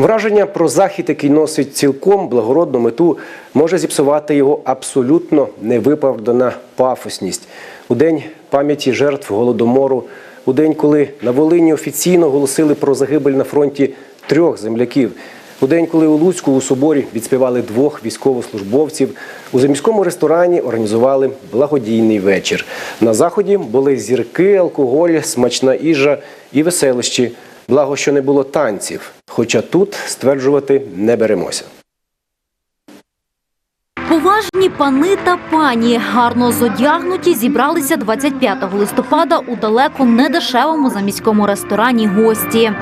Враження про захід, який носить цілком благородну мету, може зіпсувати його абсолютно невиправдана пафосність. У день пам'яті жертв голодомору, у день, коли на Волині офіційно оголосили про загибель на фронті трьох земляків. У день, коли у Луцьку у соборі відспівали двох військовослужбовців, у заміському ресторані організували благодійний вечір. На заході були зірки, алкоголь, смачна їжа і веселощі. Благо, що не було танців. Хоча тут стверджувати не беремося. Поважні пани та пані, гарно зодягнуті, зібралися 25 листопада у далеко недешевому заміському ресторані гості.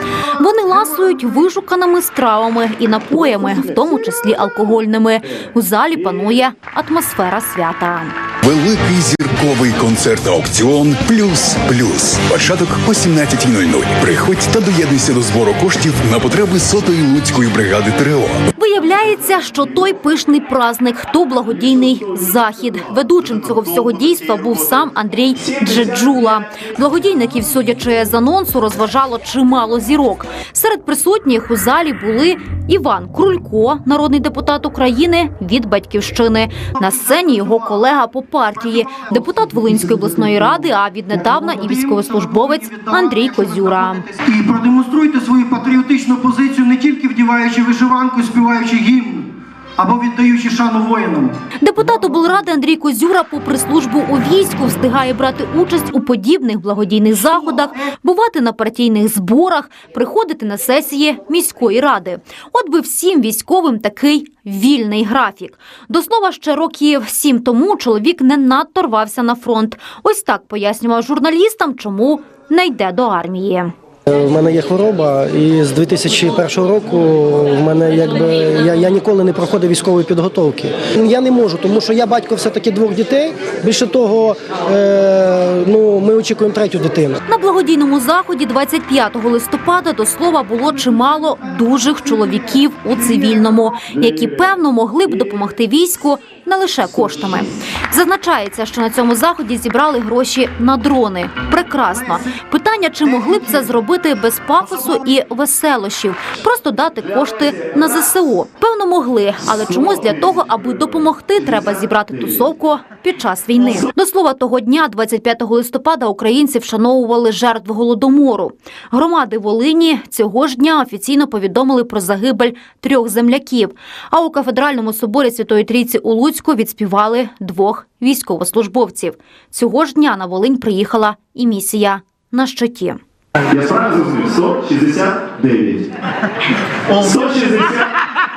Вони ласують вишуканими стравами і напоями, в тому числі алкогольними. У залі панує атмосфера свята. Великий зірковий концерт-аукціон Плюс Плюс. Початок о 17.00. Приходь та доєднуйся до збору коштів на потреби сотої луцької бригади ТРО. Виявляється, що той пишний праздник, то благодійний захід. Ведучим цього всього дійства був сам Андрій Джеджула. Благодійників, судячи з анонсу, розважало чимало зірок. Серед присутніх у залі були Іван Крулько, народний депутат України від батьківщини. На сцені його колега по партії, депутат Волинської обласної ради, а віднедавна і військовослужбовець Андрій Козюра. і продемонструйте свою патріотичну позицію не тільки вдіваючи вишиванку, співаючи гімн або віддаючи шану воїнам. Депутат облради Андрій Козюра, попри службу у війську, встигає брати участь у подібних благодійних заходах, бувати на партійних зборах, приходити на сесії міської ради. От би всім військовим такий вільний графік. До слова, ще років сім тому чоловік не надто рвався на фронт. Ось так пояснював журналістам, чому не йде до армії. У мене є хвороба, і з 2001 року в мене якби я, я ніколи не проходив військової підготовки. Я не можу, тому що я батько все-таки двох дітей. Більше того, е, ну ми очікуємо третю дитину. На благодійному заході 25 листопада до слова було чимало дужих чоловіків у цивільному, які певно могли б допомогти війську не лише коштами. Зазначається, що на цьому заході зібрали гроші на дрони. Прекрасно. Питання, чи могли б це зробити без пафосу і веселощів, просто дати кошти на ЗСУ. Певно, могли, але чомусь для того, аби допомогти, треба зібрати тусовку під час війни. До слова, того дня, 25 листопада, українці вшановували жертв голодомору. Громади Волині цього ж дня офіційно повідомили про загибель трьох земляків. А у кафедральному соборі Святої Трійці у Луцьку відспівали двох військовослужбовців. Цього ж дня на Волинь приїхала і місія на щиті. Я правильно зрозумів? 169.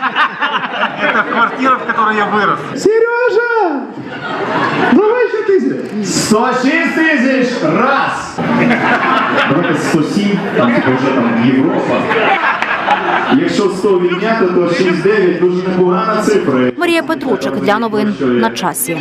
160. Это квартира, в которой я вырос. Сережа! Давай ще тисяч. 106 тысяч Раз! Давайте 107, там типу вже там Європа. Якщо 100 відняти, то 6-9 дуже непогана цифра. Марія Петручик для новин на часі.